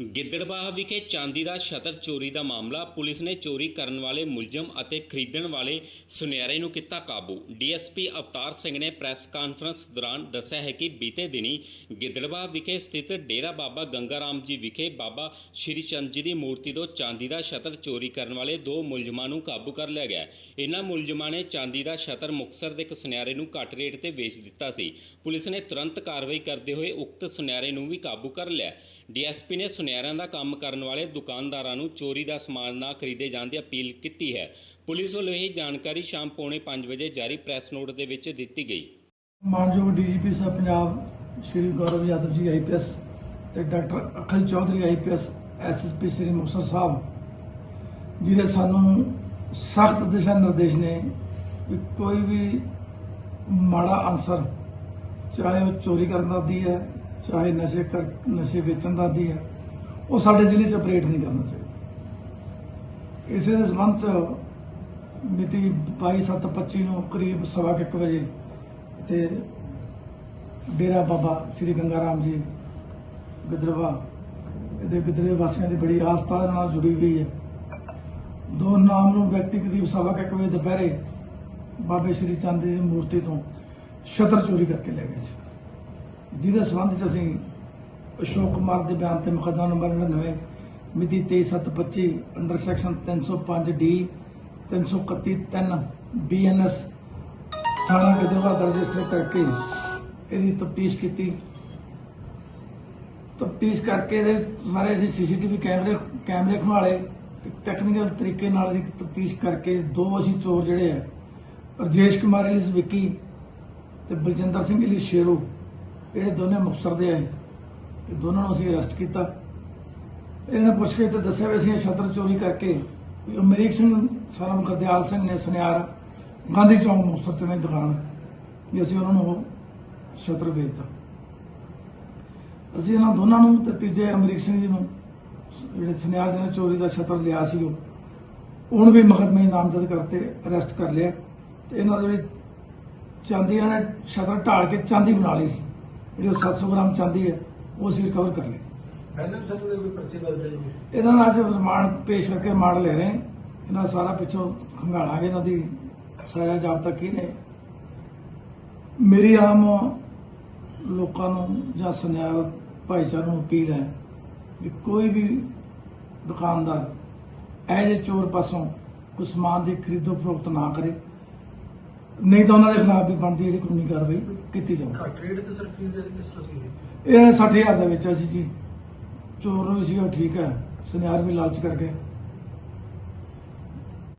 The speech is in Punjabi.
ਗਿੱਦੜਬਾਹ ਵਿਖੇ ਚਾਂਦੀ ਦਾ ਸ਼ਟਰ ਚੋਰੀ ਦਾ ਮਾਮਲਾ, ਪੁਲਿਸ ਨੇ ਚੋਰੀ ਕਰਨ ਵਾਲੇ ਮੁਲਜ਼ਮ ਅਤੇ ਖਰੀਦਣ ਵਾਲੇ ਸੁਨਿਆਰੇ ਨੂੰ ਕੀਤਾ ਕਾਬੂ। ਡੀਐਸਪੀ ਅਵਤਾਰ ਸਿੰਘ ਨੇ ਪ੍ਰੈਸ ਕਾਨਫਰੰਸ ਦੌਰਾਨ ਦੱਸਿਆ ਹੈ ਕਿ ਬੀਤੇ ਦਿਨੀ ਗਿੱਦੜਬਾਹ ਵਿਖੇ ਸਥਿਤ ਡੇਰਾ ਬਾਬਾ ਗੰਗਾਰਾਮ ਜੀ ਵਿਖੇ ਬਾਬਾ ਸ਼੍ਰੀ ਚੰਦ ਜੀ ਦੀ ਮੂਰਤੀ ਤੋਂ ਚਾਂਦੀ ਦਾ ਸ਼ਤਰ ਚੋਰੀ ਕਰਨ ਵਾਲੇ ਦੋ ਮੁਲਜ਼ਮਾਂ ਨੂੰ ਕਾਬੂ ਕਰ ਲਿਆ ਗਿਆ। ਇਹਨਾਂ ਮੁਲਜ਼ਮਾਂ ਨੇ ਚਾਂਦੀ ਦਾ ਸ਼ਤਰ ਮੁਕਸਰ ਦੇ ਇੱਕ ਸੁਨਿਆਰੇ ਨੂੰ ਘੱਟ ਰੇਟ ਤੇ ਵੇਚ ਦਿੱਤਾ ਸੀ। ਪੁਲਿਸ ਨੇ ਤੁਰੰਤ ਕਾਰਵਾਈ ਕਰਦੇ ਹੋਏ ਉਕਤ ਸੁਨਿਆਰੇ ਨੂੰ ਵੀ ਕਾਬੂ ਕਰ ਲਿਆ। ਡੀਐਸਪੀ ਨੇ ਸੁਨਿਆਰਿਆਂ ਦਾ ਕੰਮ ਕਰਨ ਵਾਲੇ ਦੁਕਾਨਦਾਰਾਂ ਨੂੰ ਚੋਰੀ ਦਾ ਸਮਾਨ ਨਾ ਖਰੀਦੇ ਜਾਣ ਦੀ ਅਪੀਲ ਕੀਤੀ ਹੈ। ਪੁਲਿਸ ਵੱਲੋਂ ਇਹ ਜਾਣਕਾਰੀ ਸ਼ਾਮ ਪੌਣੇ 5 ਵਜੇ ਜਾਰੀ ਪ੍ਰੈਸ ਨੋਟ ਦੇ ਵਿੱਚ ਦਿੱਤੀ ਗਈ। ਮਾਨਯੋਗ ਡੀਜੀਪੀ ਸਾਹਿਬ ਪੰਜਾਬ ਸ਼੍ਰੀ ਗੌਰਵ ਯਾਦਵ ਜੀ ਆਈਪੀਐਸ ਤੇ doctor Akhil Chaudhary IPS SSP Shri Muktsar Sahib ਜਿਹਨੇ ਸਾਨੂੰ ਸਖਤ ਦਿਸ਼ਾ ਨਿਰਦੇਸ਼ ਨੇ ਕਿ ਕੋਈ ਵੀ ਮਾੜਾ ਅਨਸਰ, ਚਾਹੇ ਉਹ ਚੋਰੀ ਕਰਨ ਦਾ ਦੀ ਹੈ, ਚਾਹੇ ਨਸ਼ੇ ਕਰ, ਨਸ਼ੇ ਵੇਚਣ ਦਾ ਦੀ ਹੈ ਉਹ ਸਾਡੇ ਜ਼ਿਲ੍ਹੇ 'ਚ ਆਪਰੇਟ ਨਹੀਂ ਕਰਨਾ ਚਾਹੀਦਾ। ਇਸੇ ਦੇ ਸੰਬੰਧ 'ਚ ਮਿਤੀ 22/7/25 ਨੂੰ ਕਰੀਬ ਸਵਾ ਕੁ ਇੱਕ ਵਜੇ ਤੇ ਡੇਰਾ ਬਾਬਾ ਸ੍ਰੀ ਗੰਗਾ ਰਾਮ ਜੀ ਗਦਰਵਾ ਇਹਦੇ ਗਿੱਦੜੇ ਵਾਸੀਆਂ ਦੀ ਬੜੀ ਆਸਥਾ ਦੇ ਨਾਲ ਜੁੜੀ ਹੋਈ ਹੈ। ਦੋ ਨਾਮ ਨੂੰ ਵਿਅਕਤੀ ਕਰੀਬ ਸਵਾ ਕੁ ਇੱਕ ਵਜੇ ਦੁਪਹਿਰੇ ਬਾਬੇ ਸ੍ਰੀ ਚੰਦ ਜੀ ਦੀ ਮੂਰਤੀ ਤੋਂ ਛਤਰ ਚੋਰੀ ਕਰਕੇ ਲੈ ਗਏ ਸੀ। ਜਿਹਦੇ ਸੰਬੰਧ ਚ ਅਸੀਂ ਅਸ਼ੋਕ ਕੁਮਾਰ ਦੇ ਬਿਆਨ ਤੇ ਮੁਕੱਦਮਾ ਨੰਬਰ 99 ਮਿਤੀ 23/7/25 ਅੰਡਰ ਸੈਕਸ਼ਨ 305 ਡੀ 331 3 ਬੀਐਨਐਸ ਥਾਣਾ ਗਿੱਦੜਵਾ ਦਾ ਰਜਿਸਟਰ ਕਰਕੇ ਇਹਦੀ ਤਫਤੀਸ਼ ਕੀਤੀ। ਤਫਤੀਸ਼ ਕਰਕੇ ਇਹਦੇ ਸਾਰੇ ਅਸੀਂ ਸੀਸੀਟੀਵੀ ਕੈਮਰੇ ਕੈਮਰੇ ਖਵਾਲੇ ਟੈਕਨੀਕਲ ਤਰੀਕੇ ਨਾਲ ਅਸੀਂ ਤਫਤੀਸ਼ ਕਰਕੇ ਦੋ ਅਸੀਂ ਚੋਰ ਜਿਹੜੇ ਆ, ਰਜੇਸ਼ ਕੁਮਾਰ ਇਲਿਸ ਵਿੱਕੀ ਤੇ ਬਲਜਿੰਦਰ ਸਿੰਘ ਇਲਿਸ ਸ਼ੇਰੂ, ਜਿਹੜੇ ਦੋਨੇ ਮੁਕਤਸਰ ਦੇ ਆ ਇਹ ਦੋਨਾਂ ਨੂੰ ਅਸੀਂ ਅਰੈਸਟ ਕੀਤਾ। ਇਹਨਾਂ ਨੇ ਪੁੱਛ ਕੇ ਤੇ ਦੱਸਿਆ ਵੀ ਅਸੀਂ ਇਹ ਛਤਰ ਚੋਰੀ ਕਰਕੇ ਵੀ ਅਮਰੀਕ ਸਿੰਘ, ਸਾਰਾ ਗੁਰਦਿਆਲ ਸਿੰਘ ਨੇ ਸੁਨਿਆਰ ਗਾਂਧੀ ਚੌਂਕ ਮੁਕਤਸਰ ਤੇ ਮੇਰੀ ਦੁਕਾਨ ਵੀ ਅਸੀਂ ਉਹਨਾਂ ਨੂੰ ਉਹ ਛਤਰ ਵੇਚਤਾ ਅਸੀਂ ਇਹਨਾਂ ਦੋਨਾਂ ਨੂੰ ਤੇ ਤੀਜੇ ਅਮਰੀਕ ਸਿੰਘ ਜੀ ਨੂੰ ਜਿਹੜੇ ਸੁਨਿਆਰ ਜੀ ਨੇ ਚੋਰੀ ਦਾ ਛਤਰ ਲਿਆ ਸੀ ਉਹ, ਉਹਨੂੰ ਵੀ ਮੁਕੱਦਮੇ ਨਾਮਜ਼ਦ ਕਰਤੇ ਅਰੈਸਟ ਕਰ ਲਿਆ। ਤੇ ਇਹਨਾਂ ਦੇ ਜਿਹੜੀ ਚਾਂਦੀ ਇਹਨਾਂ ਨੇ ਛਤਰ ਢਾਲ ਕੇ ਚਾਂਦੀ ਬਣਾ ਲਈ ਸੀ। ਜਿਹੜੀ ਉਹ 700 ਗ੍ਰਾਮ ਚਾਂਦੀ ਹੈ ਉਹ ਅਸੀਂ ਰਿਕਵਰ ਕਰ ਲਈ ਪਹਿਲਾਂ ਵੀ ਸਾਡੇ ਕੋਈ ਪਰਚੇ ਦਰਜ ਹੈ ਜੀ ਇਹਦਾ ਨਾਲ ਅੱਜ ਰਿਮਾਂਡ ਪੇਸ਼ ਕਰਕੇ ਰਿਮਾਂਡ ਲੈ ਰਹੇ ਹਾਂ। ਇਹਨਾਂ ਸਾਰਾ ਪਿੱਛੋਂ ਖੰਗਾਲਾਂਗੇ ਇਹਨਾਂ ਦੀ ਸਾਰਾ ਜਾਬਤਾ ਕੀ ਨੇ ਮੇਰੀ ਆਮ ਲੋਕਾਂ ਨੂੰ ਜਾਂ ਸੁਨਿਆਰ ਭਾਈਚਾਰੇ ਨੂੰ ਅਪੀਲ ਹੈ ਵੀ ਕੋਈ ਵੀ ਦੁਕਾਨਦਾਰ ਇਹ ਜਿਹੇ ਚੋਰ ਪਾਸੋਂ ਕੋਈ ਸਮਾਨ ਦੀ ਖਰੀਦੋ ਫਰੋਖਤ ਨਾ ਕਰੇ। ਨਹੀਂ ਤਾਂ ਉਹਨਾਂ ਦੇ ਖਿਲਾਫ ਵੀ ਬਣਦੀ ਜਿਹੜੀ ਕਾਨੂੰਨੀ ਕਾਰਵਾਈ ਕੀਤੀ ਜਾਵੇ ਘੱਟ ਰੇਟ ਤੇ ਸਰ ਫੀਸ ਦੇ ਕਿਸ ਤਰ੍ਹਾਂ ਕੀ ਹੈ ਇਹਨਾਂ ਨੇ 60000 ਦਾ ਵੇਚਿਆ ਸੀ ਜੀ ਚੋਰ ਨੂੰ ਸੀ ਉਹ ਠੀਕ ਹੈ। ਸੁਨਿਆਰ ਵੀ ਲਾਲਚ ਕਰਕੇ।